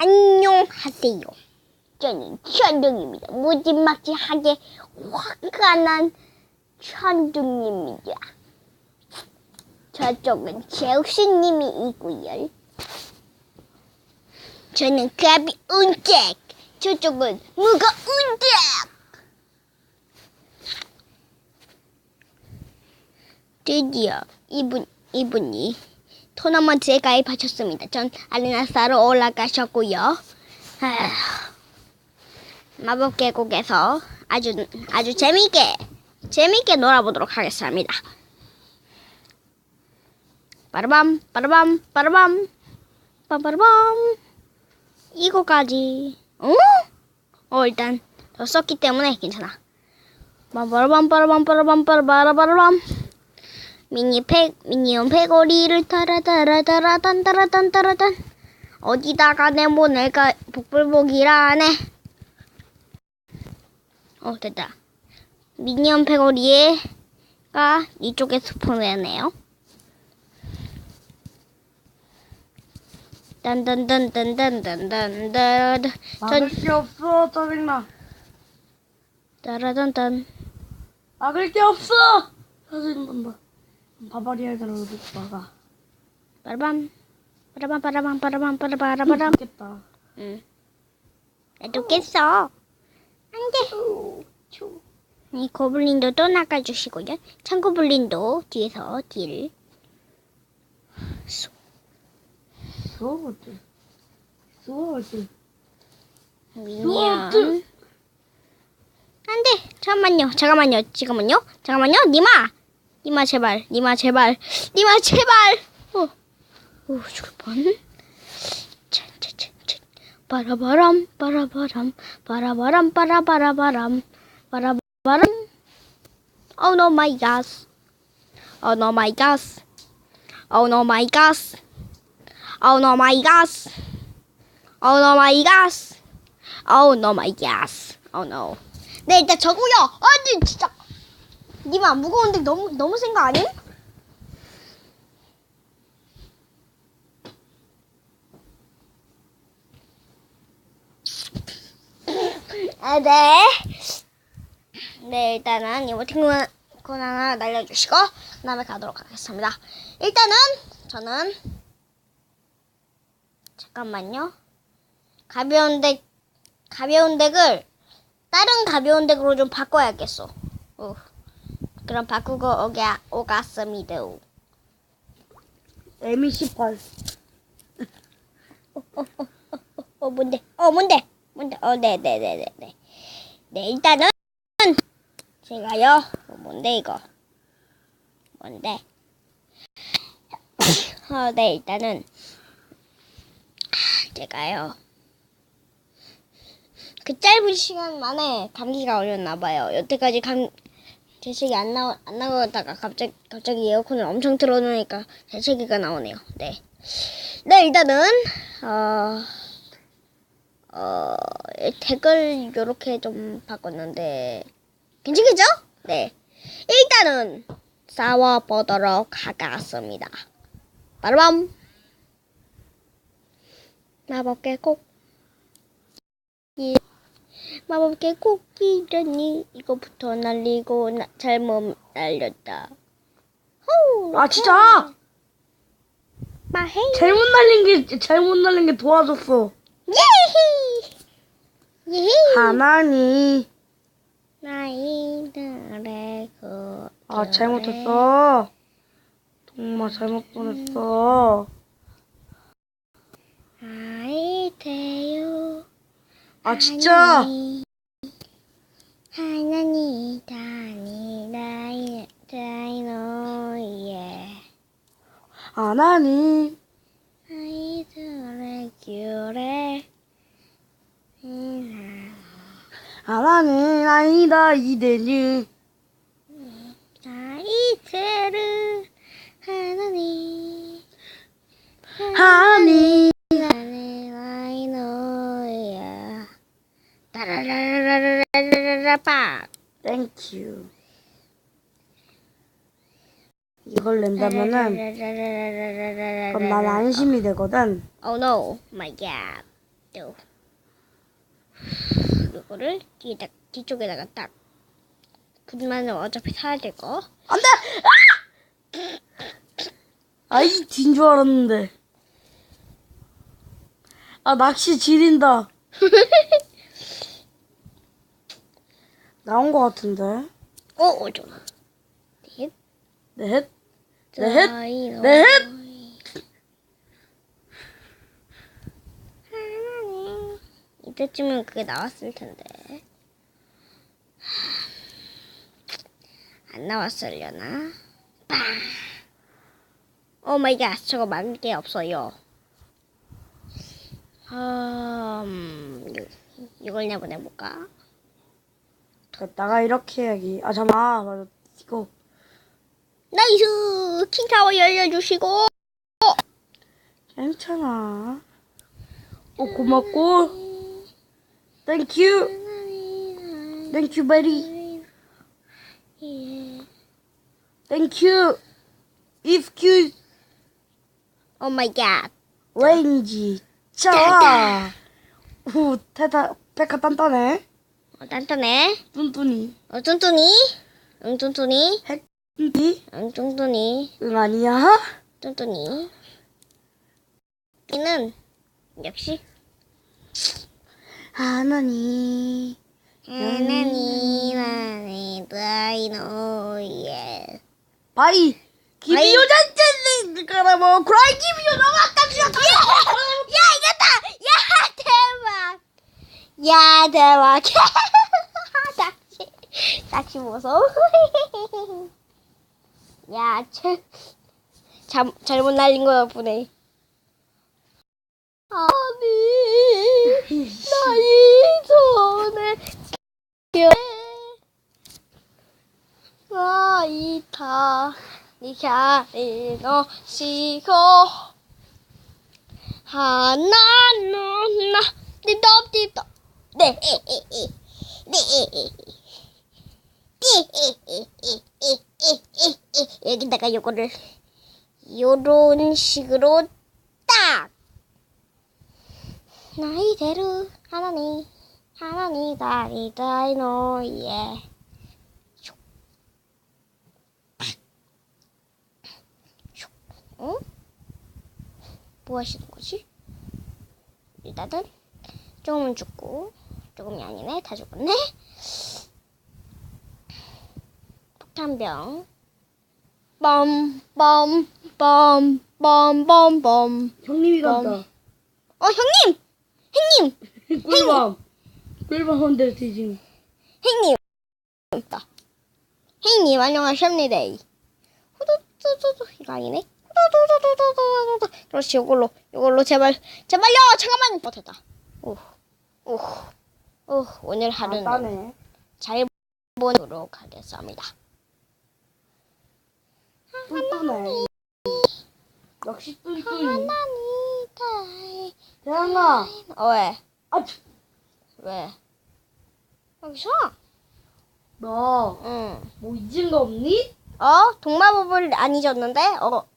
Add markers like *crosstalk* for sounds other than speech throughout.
안녕하세요. 저는 천둥입니다. 무지막지하게 화가 난 천둥입니다. 저쪽은 제우스님이 있고요. 저는 가벼운 잭. 저쪽은 무거운 잭. 드디어 이분 이분이 토너먼트에 가입하셨습니다. 전 아레나사로 올라가셨고요. 마법 계곡에서 아주 아주 재미있게 재미있게 놀아보도록 하겠습니다. 빠르밤 빠르밤 빠르밤 빠바르밤 이거까지 어? 어 일단 더 썼기 때문에 괜찮아. 빠바르밤 빠르밤 빠르밤 빠르바라바라밤 미니 팩 미니언 패거리를 타라 타라 타라 단 타라 단 타라 단. 어디다가 내보낼까 복불복이라네. 어 됐다. 미니언 패거리에가 이쪽에 스폰되네요. 딴딴딴딴딴딴딴딴. 막을 게 없어 짜증나. 따라단단 막을 게 없어! 짜증난다 바바리아를 못 막아 빠라밤 빠라밤 빠라밤 빠라밤 빠라바라바람 죽겠다 응. 나도 깼어. 안 돼. 이 고블린도 또 낚아주시고요. 창고블린도 뒤에서 딜. 수업을 수업을 미니언. 수업들. 안 돼. 잠깐만요. 잠깐만요. 지금은요. 잠깐만요. 니마. 니마 제발. 니마 제발. 니마 제발. 어. 오 죽을 뻔. 찬찬찬찬. 바라바람 바라바람 바라바람 바라바라바람 바라바람. Oh no my gosh. Oh no my gosh. Oh no my gosh. Oh no my gosh. Oh no my gosh. Oh no my gosh. Oh no. 네 일단 저고요. 아니 진짜. 니마 무거운데 너무 너무 센 거 아님? 아 네. 네 일단은 이모티콘 하나 날려주시고 그 다음에 가도록 하겠습니다. 일단은 저는 잠깐만요. 가벼운 덱 가벼운 덱을 다른 가벼운 덱으로 좀 바꿔야겠어. 어. 그럼 바꾸고 오게 오갔습니다. M28 어 뭔데? 어 뭔데? 뭔데? 어 네네네 네 네. 네, 네 일단은 제가요. 어, 뭔데 이거? 뭔데? *coughs* 어 네 일단은 제가요. 그 짧은 시간 만에 감기가 걸렸나 봐요. 여태까지 감 재채기 안 나오 안 나오다가 갑자기 갑자기 에어컨을 엄청 틀어놓으니까 재채기가 나오네요. 네. 네 일단은 어. 어, 덱을 요렇게 좀 바꿨는데 괜찮겠죠? 네. 일단은 싸워 보도록 하겠습니다. 바로밤 마법계 꼭이 마법계 코끼리니 이거부터 날리고 나, 잘못 날렸다. 호우, 아 진짜? 마헤 잘못 날린 게 잘못 날린 게 도와줬어. 예히 예히 하나니. 나이들의 그 아 잘못했어. 정말 잘못 보냈어. 아이테요 あ、ちっちゃー。花に。に。あいつれきゅれ？花にあいだいでに？あいてる花に。花に。 따라라라라라라라빠 땡큐 이걸 낸다면은 그럼 난 안심이 되거든 Oh no, my god. 또 이거를 뒤에다 뒤쪽에다가 딱 분만은 어차피 사야 될 거. 안 돼! 아! 아이, 딘줄 알았는데. 아, 낚시 지린다. *laughs* 나온 것 같은데. 어, 어쩌. 넷, 넷, 넷, 다이노. 넷. 하나님. 이때쯤은 그게 나왔을 텐데. 안 나왔으려나? 빵. 오 마이 갓, 저거 막을 게 없어요. 음, 이- 이걸 내보내볼까? 나가 이렇게 해야지. 아, 잠깐만. 맞아. 이거. 나이스! 킹타워 열려주시고! 괜찮아. 오, 고맙고. 땡큐. 땡큐, 베리. 예. 땡큐. 오 마이 갓. 왠지. 자. 후, 테타, 페카 단단해. 어, 단단해. 뚠뚠이. 어, 뚠뚠이? 응, 뚠뚠이? 핵, 뚠뚠이? 응, 뚠뚠이. 응, 아니야? 뚠뚠이. 이는 역시 하나니. 하나님 안에 다이노 예. 바이. 바이. 기비요잔짠 가라모 크라이 기비요 너무 아깝지 야 대박! 야 대박! 낚시 낚시 무서워. 야 참. 잘 잘못 날린 거야 보네. 아니 나의 손에 나이타 니샤리 너 시고 하나는 나 띠떡띠떡 네 여기다가 요거를 요런 식으로 딱. 나이대로 하나니 하나니 다이 다이노 예. 응? 뭐 하시는 거지? 일단은 조금은 죽고 조금이 아니네 다 죽었네 폭탄병 빰빰빰빰빰빰 형님이 간다. 어 형님! 형님! *laughs* 꿀밤 꿀밤 헌데 뒤진 형님! 있다. 형님 안녕하십니다. 후두두두두 이거 아니네? 후두두두두두두 그렇지 요걸로 요걸로 제발 제발요 잠깐만 버텼다. 오, 오, 오 오늘 하루는 잘 보도록 하겠습니다. 뚠뚠해 역시 뚠뚠이. 대항아 어 왜? 아, 참. 왜? 여기서? 너뭐 응. 잊은 거 없니? 어? 동마법을 안 잊었는데? 어.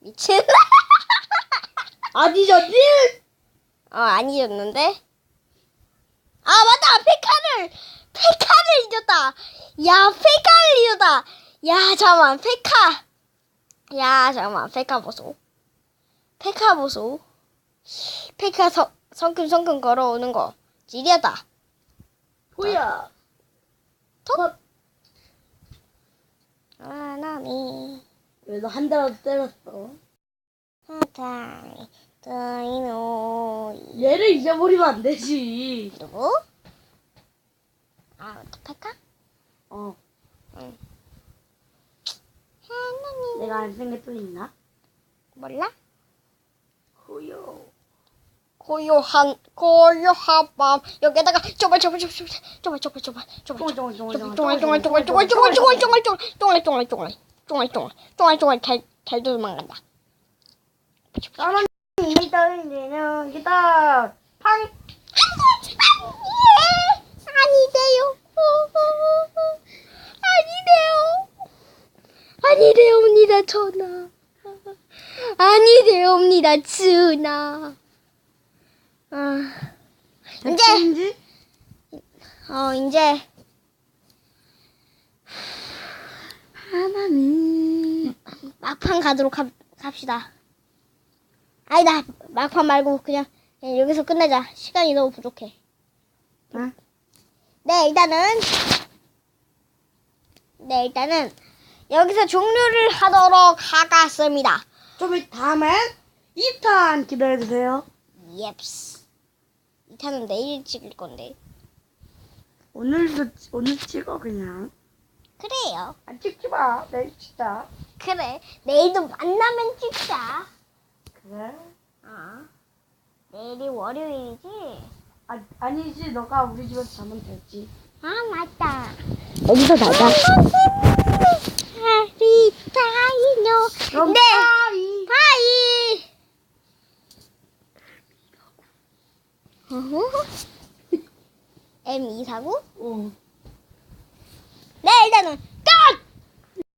미친. *laughs* 안 잊었니? 어, 안 잊었는데? 아, 맞다! 페카를! 페카를 잊었다! 야, 페카를 잊었다! 야, 잠깐만, 페카! 야, 잠깐만, 페카 보소. 페카 보소. 페카 성, 성큼성큼 걸어오는 거. 지리하다. 호야 톡! 하나니, 왜너 한 대라도 때렸어 하다이, 다이노, 얘를 잊어버리면 안 되지 누구? 아, 또 페카? 어 하나니. 내가 안또 있나? 몰라? 호요 고요한 고요한 밤 여기다가 쪼발 쪼발 쪼발 쪼발 쪼발 쪼발 쪼발 쪼발 쫑쫑쫑쫑 쪼발 쪼발 쪼발 쪼발 쪼발 쪼발 쪼발 쪼발 쪼발 잘잘 도망간다. 사람 이 떨리는 기타 팡 아니래요. 아니래요. 아니래옵니다 전하. 아니래옵니다 준하. 아. 이제? 어 이제 하나는 막판 가도록 합, 합시다. 아니다 막판 말고 그냥, 그냥 여기서 끝내자. 시간이 너무 부족해. 응? 네 일단은 네 일단은 여기서 종료를 하도록 하겠습니다. 좀 이- 다음엔 2탄 기다려주세요. 옙스. 이 탄은 내일 찍을 건데. 오늘도 오늘 찍어 그냥. 그래요. 안 찍지 마. 내일 찍자. 그래. 내일도 만나면 찍자. 그래? 어. 내일이 월요일이지? 아 아니지. 너가 우리 집에서 자면 되지. 아 맞다. 여기서 자자. 하리타이노. 그럼 네. 빠이. 바이. 어허. M249? 어. 네, 일단은